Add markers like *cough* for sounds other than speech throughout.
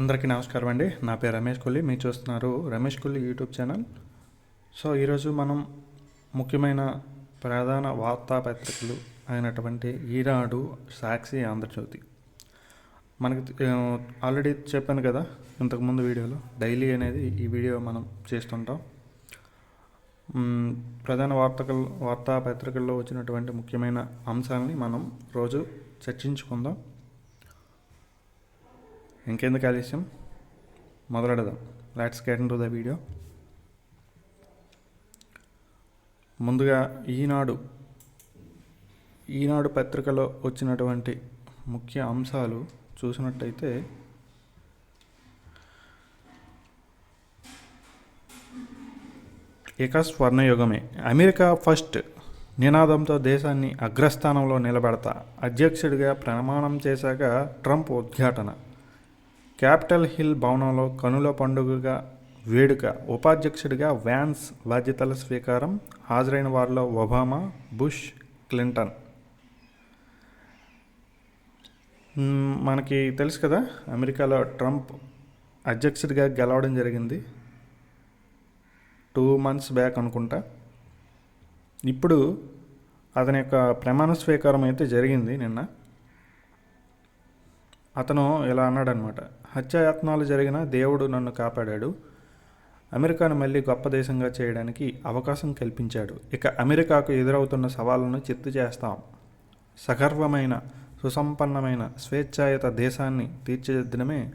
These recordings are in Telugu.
అందరికీ నమస్కారం అండి. నా పేరు రమేష్ కొల్లి. మీరు చూస్తున్నారు Ramesh Kolli YouTube channel. So ఈరోజు మనం ముఖ్యమైన ప్రధాన వార్తాపత్రికలు అయినటువంటి ఈనాడు సాక్షి ఆంధ్రజ్యోతి. మనకి ఆల్రెడీ చెప్పాను కదా ఇంతకుముందు వీడియోలో డైలీ అనేది ఈ వీడియో మనం చేస్తుంటాం. ప్రధాన వార్తకల్ వార్తాపత్రికల్లో వచ్చినటువంటి ముఖ్యమైన అంశాలని మనం రోజు చర్చించుకుందాం. ఇంకెందుకు ఆలస్యం మొదలెడదాం. Let's get to the video ముందుగా ఈనాడు ఈనాడు పత్రికలో వచ్చినటువంటి ముఖ్య అంశాలు చూసినట్టయితే ఇక స్వర్ణయుగమే. అమెరికా ఫస్ట్ నినాదంతో దేశాన్ని అగ్రస్థానంలో నిలబెడతా అధ్యక్షుడిగా ప్రమాణం చేశాక ట్రంప్ ఉద్ఘాటన. క్యాపిటల్ హిల్ భవనంలో కనుల పండుగగా వేడుక ఉపాధ్యక్షుడిగా వ్యాన్స్ బాధ్యతల స్వీకారం హాజరైన వారిలో ఒబామా బుష్ క్లింటన్. మనకి తెలుసు కదా అమెరికాలో ట్రంప్ అధ్యక్షుడిగా గెలవడం జరిగింది. టూ మంత్స్ బ్యాక్ అనుకుంటా. ఇప్పుడు అతని యొక్క ప్రమాణ స్వీకారం అయితే జరిగింది నిన్న. అతను ఇలా అన్నాడనమాట హత్యాయత్నాలు జరిగిన దేవుడు నన్ను కాపాడాడు. అమెరికాను మళ్ళీ గొప్ప దేశంగా చేయడానికి అవకాశం కల్పించాడు. ఇక అమెరికాకు ఎదురవుతున్న సవాళ్ళను చిత్తు చేస్తాం. సగర్వమైన సుసంపన్నమైన స్వేచ్ఛాయుత దేశాన్ని తీర్చిదిద్దడమే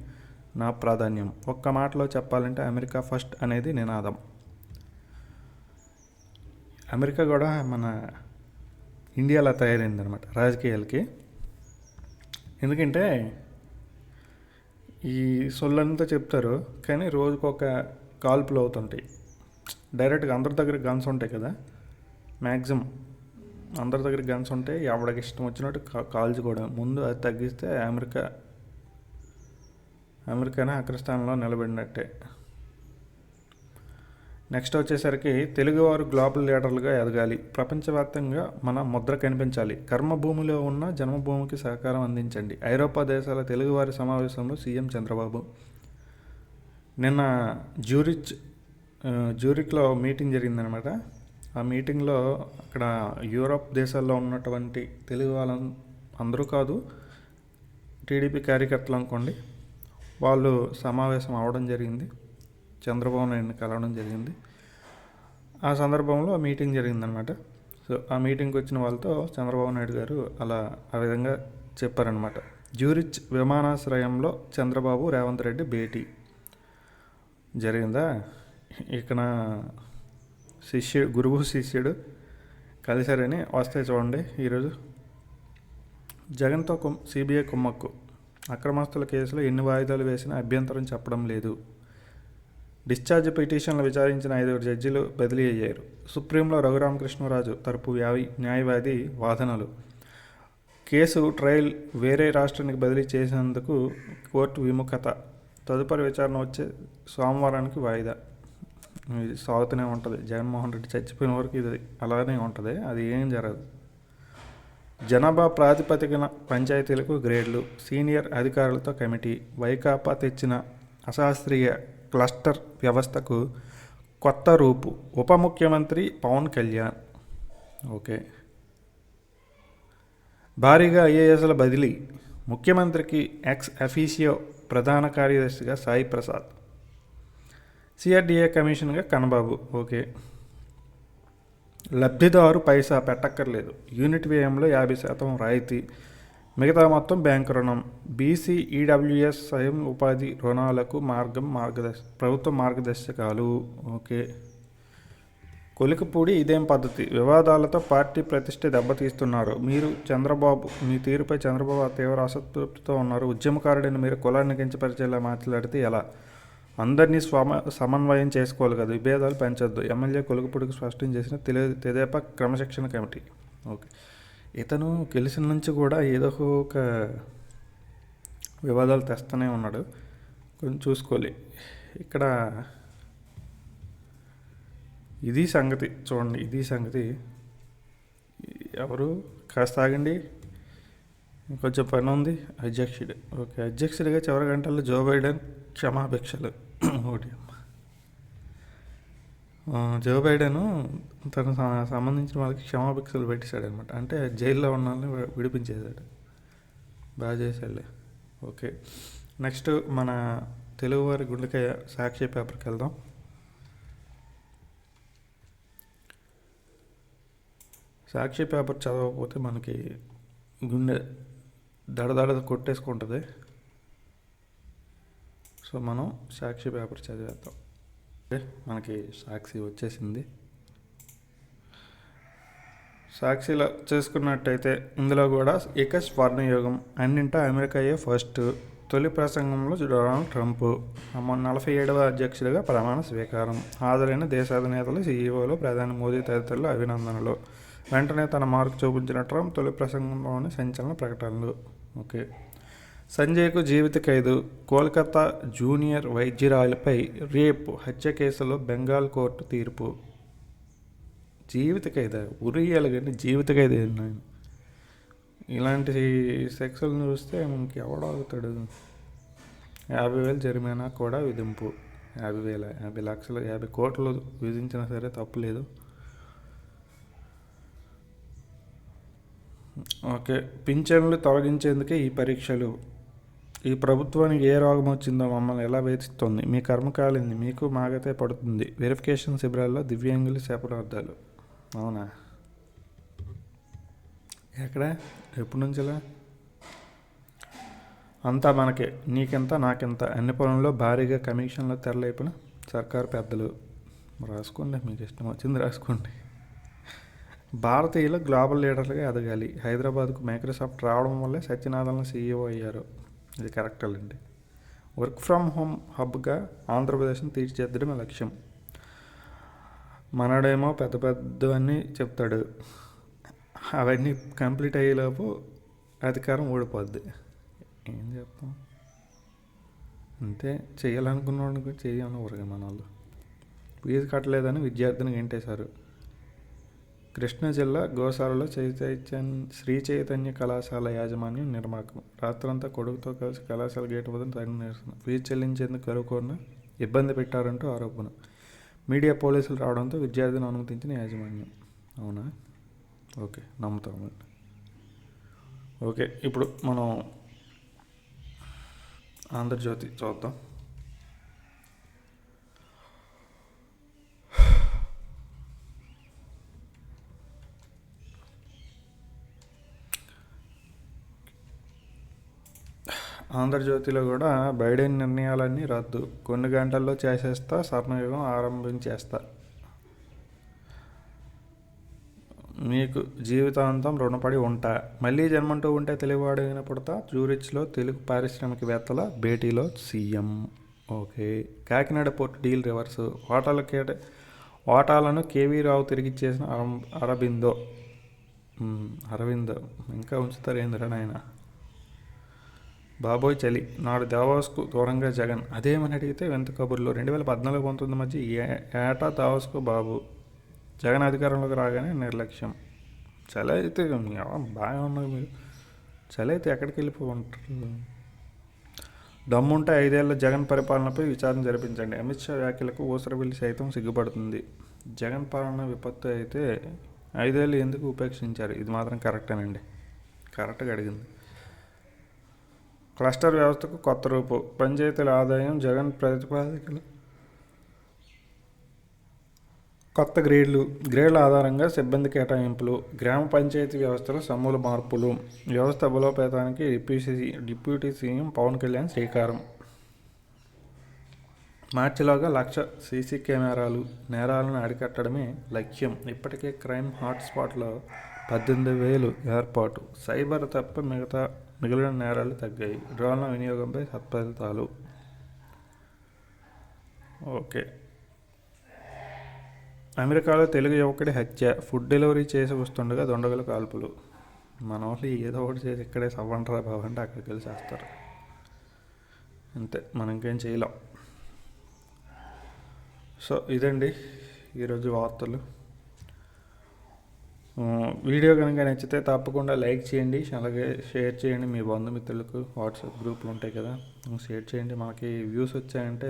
నా ప్రాధాన్యం. ఒక్క మాటలో చెప్పాలంటే అమెరికా ఫస్ట్ అనేది నినాదం. అమెరికా కూడా మన ఇండియాలో తయారైందనమాట రాజకీయాలకి. ఎందుకంటే ఈ సొల్లంతా చెప్తారు కానీ రోజుకు ఒక కాల్పులు అవుతుంటాయి డైరెక్ట్గా అందరి దగ్గర గన్స్ ఉంటాయి కదా మ్యాక్సిమం అందరి దగ్గర గన్స్ ఉంటాయి ఎవడికి ఇష్టం వచ్చినట్టు కాల్చుకోవడం ముందు అది తగ్గిస్తే అమెరికా అమెరికానే అగ్రస్థానంలో నిలబడినట్టే. నెక్స్ట్ వచ్చేసరికి తెలుగువారు గ్లోబల్ లీడర్లుగా ఎదగాలి. ప్రపంచవ్యాప్తంగా మన ముద్ర కనిపించాలి. కర్మభూమిలో ఉన్న జన్మభూమికి సహకారం అందించండి. ఐరోపా దేశాల తెలుగువారి సమావేశంలో సీఎం చంద్రబాబు. నిన్న జ్యూరిచ్ జ్యూరిక్లో మీటింగ్ జరిగిందనమాట. ఆ మీటింగ్లో అక్కడ యూరోప్ దేశాల్లో ఉన్నటువంటి తెలుగు వాళ్ళం అందరూ కాదు టీడీపీ కార్యకర్తలు అనుకోండి వాళ్ళు సమావేశం అవడం జరిగింది. చంద్రబాబు నాయుడిని కలవడం జరిగింది. ఆ సందర్భంలో ఆ మీటింగ్ జరిగిందనమాట సో ఆ మీటింగ్కి వచ్చిన వాళ్ళతో చంద్రబాబు నాయుడు గారు అలా ఆ విధంగా చెప్పారనమాట జ్యూరిచ్ విమానాశ్రయంలో చంద్రబాబు రేవంత్ రెడ్డి భేటీ. జరిగిందా? ఇక్కడ శిష్యుడు గురువు శిష్యుడు కలిశారని వస్తే చూడండి ఈరోజు. జగన్తో కుమ్ సిబిఐ కుమ్మక్కు. అక్రమస్తుల కేసులో ఎన్ని వాయిదాలు వేసినా అభ్యంతరం చెప్పడం లేదు. డిశ్చార్జ్ పిటిషన్లు విచారించిన ఐదుగురు జడ్జిలు బదిలీ అయ్యారు. సుప్రీంలో రఘురామకృష్ణరాజు తరపు వ్యావి న్యాయవాది వాదనలు. కేసు ట్రయల్ వేరే రాష్ట్రానికి బదిలీ చేసినందుకు కోర్టు విముఖత. తదుపరి విచారణ వచ్చే సోమవారానికి వాయిదా. ఇది సాగుతూనే ఉంటుంది. జగన్మోహన్ రెడ్డి చచ్చిపోయిన వరకు ఇది అలానే ఉంటుంది. అది ఏం జరగదు. జనాభా ప్రాతిపదికన పంచాయతీలకు గ్రేడ్లు. సీనియర్ అధికారులతో కమిటీ. వైకాపా తెచ్చిన అశాస్త్రీయ క్లస్టర్ వ్యవస్థకు కొత్త రూపు. ఉప ముఖ్యమంత్రి పవన్ కళ్యాణ్. ఓకే. భారీగా ఐఏఎస్ల బదిలీ. ముఖ్యమంత్రికి ఎక్స్ అఫీషియో ప్రధాన కార్యదర్శిగా సాయి ప్రసాద్. సిఆర్డిఏ కమిషన్గా కనబాబు ఓకే. లబ్ధిదారు పైసా పెట్టక్కర్లేదు. యూనిట్ వ్యయంలో యాభై శాతం రాయితీ. మిగతా మొత్తం బ్యాంకు రుణం. బీసీ ఈడబ్ల్యూఎస్ స్వయం ఉపాధి రుణాలకు మార్గం మార్గదర్శ ప్రభుత్వ మార్గదర్శకాలు. ఓకే. కొలికపూడి ఇదేం పద్ధతి? వివాదాలతో పార్టీ ప్రతిష్ట దెబ్బతీస్తున్నారు. మీరు చంద్రబాబు మీ తీరుపై చంద్రబాబు తీవ్ర అసంతృప్తితో ఉన్నారు. ఉద్యమకారుడిని మీరు కులాన్ని కించపరిచేలా మాట్లాడితే ఎలా? అందరినీ స్వమ సమన్వయం చేసుకోవాలి కదా. విభేదాలు పెంచొద్దు. ఎమ్మెల్యే కొలుకుపూడికి స్పష్టం చేసిన తెలి తెదేపా క్రమశిక్షణ కమిటీ. ఓకే. ఇతను గెలిచిన నుంచి కూడా ఏదో ఒక వివాదాలు తెస్తూనే ఉన్నాడు. కొంచెం చూసుకోవాలి. ఇక్కడ ఇది సంగతి. చూడండి ఇది సంగతి. ఎవరు? కాస్త ఆగండి. కొంచెం పని ఉంది. అధ్యక్షుడు. ఓకే అధ్యక్షుడిగా చివరి గంటల్లో జో బైడెన్ క్షమాభిక్షలు. *clears throat* ఒకటి. జో బైడెన్ తను సంబంధించిన వాళ్ళకి క్షమాభిక్షలు పెట్టేశాడు అనమాట అంటే జైల్లో ఉన్న వాళ్ళని విడిపించేశాడు. బాగా చేశాడులే. ఓకే. నెక్స్ట్ మన తెలుగువారి గుండెకాయ సాక్షి పేపర్కి వెళ్దాం. సాక్షి పేపర్ చదవకపోతే మనకి గుండె దడదడ కొట్టేసుకుంటుంది. సో మనం సాక్షి పేపర్ చదివేద్దాం. మనకి సాక్షి వచ్చేసింది. సాక్షిలో చేసుకున్నట్టయితే ఇందులో కూడా ఇక స్వర్ణయుగం అన్నింటా అమెరికాయే ఫస్ట్. తొలి ప్రసంగంలో డొనాల్డ్ ట్రంప్ నలభై ఏడవ అధ్యక్షుడిగా ప్రమాణ స్వీకారం. హాజరైన దేశాధినేతలు సీఈఓలు ప్రధాని మోదీ తదితరులు అభినందనలు. వెంటనే తన మార్కు చూపించిన ట్రంప్ తొలి ప్రసంగంలోని సంచలన ప్రకటనలు. ఓకే. సంజయ్కు జీవిత ఖైదు. కోల్కతా జూనియర్ వైద్యురాలిపై రేపు హత్య కేసులో బెంగాల్ కోర్టు తీర్పు. జీవిత ఖైదా? ఉరి కానీ జీవిత ఖైదు నేను ఇలాంటి సెక్సులను చూస్తే మనకి ఎవడాగుతాడు యాభై వేలు జరిమానా కూడా విధింపు. యాభై వేల యాభై లక్షలు యాభై కోట్లు విధించినా సరే తప్పులేదు ఓకే. పింఛన్లు తొలగించేందుకే ఈ పరీక్షలు. ఈ ప్రభుత్వానికి ఏ రోగం వచ్చిందో మమ్మల్ని ఎలా వేధిస్తోంది? మీ కర్మకాలింది మీకు మాగతే పడుతుంది. వెరిఫికేషన్ శిబిరాల్లో దివ్యాంగులు శాపనార్థాలు. అవునా? ఎక్కడ? ఎప్పటి నుంచిలా అంతా మనకే. నీకెంత నాకెంత? అన్ని పొలంలో భారీగా కమిషన్లు తెరలేపిన సర్కారు పెద్దలు. రాసుకోండి మీకు ఇష్టం వచ్చింది రాసుకోండి. భారతీయులు గ్లోబల్ లీడర్లుగా ఎదగాలి. హైదరాబాద్కు మైక్రోసాఫ్ట్ రావడం వల్లే సత్యనాథన్ సీఈఓ అయ్యారు. ఇది కరెక్ట్ అండి వర్క్ ఫ్రమ్ హోమ్ హబ్గా ఆంధ్రప్రదేశ్ని తీర్చిదిద్దడమే లక్ష్యం. మనడేమో పెద్ద పెద్దవన్నీ చెప్తాడు. అవన్నీ కంప్లీట్ అయ్యేలోపు అధికారం ఓడిపోద్ది ఏం చెప్తాం అంతే. చేయాలనుకున్న కూడా చేయాలని ఊరగా మన వాళ్ళు ఫీజు కట్టలేదని విద్యార్థిని గెంటేశారు. కృష్ణా జిల్లా గోసాలలో చైతన్య శ్రీ చైతన్య కళాశాల యాజమాన్యం నిర్మాకం. రాత్రంతా కొడుకుతో కలిసి కళాశాల గేటు వద్ద తగిన నిరసన. ఫీజు చెల్లించేందుకు కరువుకోరిన ఇబ్బంది పెట్టారంటూ ఆరోపణ. మీడియా పోలీసులు రావడంతో విద్యార్థిని అనుమతించిన యాజమాన్యం. అవునా? ఓకే నమ్ముతాము ఓకే ఇప్పుడు మనం ఆంధ్రజ్యోతి చూద్దాం. ఆంధ్రజ్యోతిలో కూడా బైడెన్ నిర్ణయాలన్నీ రద్దు. కొన్ని గంటల్లో చేసేస్తా స్వర్ణయుగం ఆరంభించేస్తా. మీకు జీవితాంతం రుణపడి ఉంటా. మళ్ళీ జన్మంటూ ఉంటే తెలుగువాడు పుడతా. జూరిచ్లో తెలుగు పారిశ్రామికవేత్తల భేటీలో CM. Okay. Kakinada port deal reverse. ఓటాల కేట ఓటాలను కేవీ రావు తిరిగిచ్చేసిన అరబిందో. అరవిందో. ఇంకా ఉంచుతారు ఏందిరా నాయన? బాబోయ్ చలి. నాడు దావాస్కు దూరంగా జగన్. అదేమని అడిగితే వింత కబుర్లో. రెండు వేల పద్నాలుగు పంతొమ్మిది మధ్య ఏ- ఏటా దావాస్కు బాబు? జగన్ అధికారంలోకి రాగానే నిర్లక్ష్యం. చలి అయితే బాగా ఉన్నారు మీరు. చలి అయితే ఎక్కడికి వెళ్ళిపోంటారు దమ్ముంటే ఐదేళ్ళ జగన్ పరిపాలనపై విచారణ జరిపించండి. అమిత్ షా వ్యాఖ్యలకు ఊసరవెల్లి సైతం సిగ్గుపడుతుంది. జగన్ పాలన విపత్తు అయితే ఐదేళ్ళు ఎందుకు ఉపేక్షించారు? ఇది మాత్రం కరెక్టేనండి. కరెక్ట్గా అడిగింది. క్లస్టర్ వ్యవస్థకు కొత్త రూపు. పంచాయతీల ఆదాయం జగన్ ప్రతిపాదికలు. కొత్త గ్రేడ్లు. గ్రేడ్ల ఆధారంగా సిబ్బంది కేటాయింపులు. గ్రామ పంచాయతీ వ్యవస్థలో సమూల మార్పులు. వ్యవస్థ బలోపేతానికి deputy deputy CM Pawan Kalyan శ్రీకారం. మార్చిలోగా లక్ష సీసీ కెమెరాలు నేరాలను అరికట్టడమే లక్ష్యం. ఇప్పటికే క్రైమ్ హాట్స్పాట్లో పద్దెనిమిది వేలు ఏర్పాటు. సైబర్ తప్ప మిగతా మిగిలిన నేరాలు తగ్గాయి. డ్రోన్ల వినియోగంపై సత్ఫలితాలు ఓకే. అమెరికాలో తెలుగు యువకుడి హత్య. ఫుడ్ డెలివరీ చేసి వస్తుండగా దొండగల కాల్పులు. మన వాళ్ళు ఏదో ఒకటి చేసి ఇక్కడే సవ్వంటరా బాబు అంటే అక్కడికి వెళ్ళి చేస్తారు. అంతే మనం ఇంకేం చేయలేం. సో ఇదండి ఈరోజు వార్తలు. వీడియో కనుక నచ్చితే తప్పకుండా లైక్ చేయండి అలాగే షేర్ చేయండి. మీ బంధుమిత్రులకు వాట్సాప్ గ్రూపులు ఉంటాయి కదా షేర్ చేయండి. మనకి వ్యూస్ వచ్చాయంటే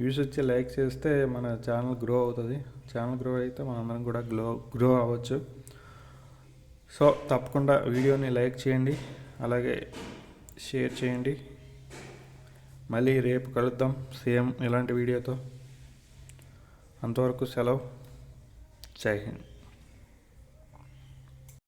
వ్యూస్ వచ్చి లైక్ చేస్తే మన ఛానల్ గ్రో అవుతుంది. ఛానల్ గ్రో అయితే మనందరం కూడా గ్లో గ్రో అవ్వచ్చు. సో తప్పకుండా వీడియోని లైక్ చేయండి అలాగే షేర్ చేయండి. మళ్ళీ రేపు కలుద్దాం సేమ్ ఇలాంటి వీడియోతో. అంతవరకు సెలవు. జై హింద్.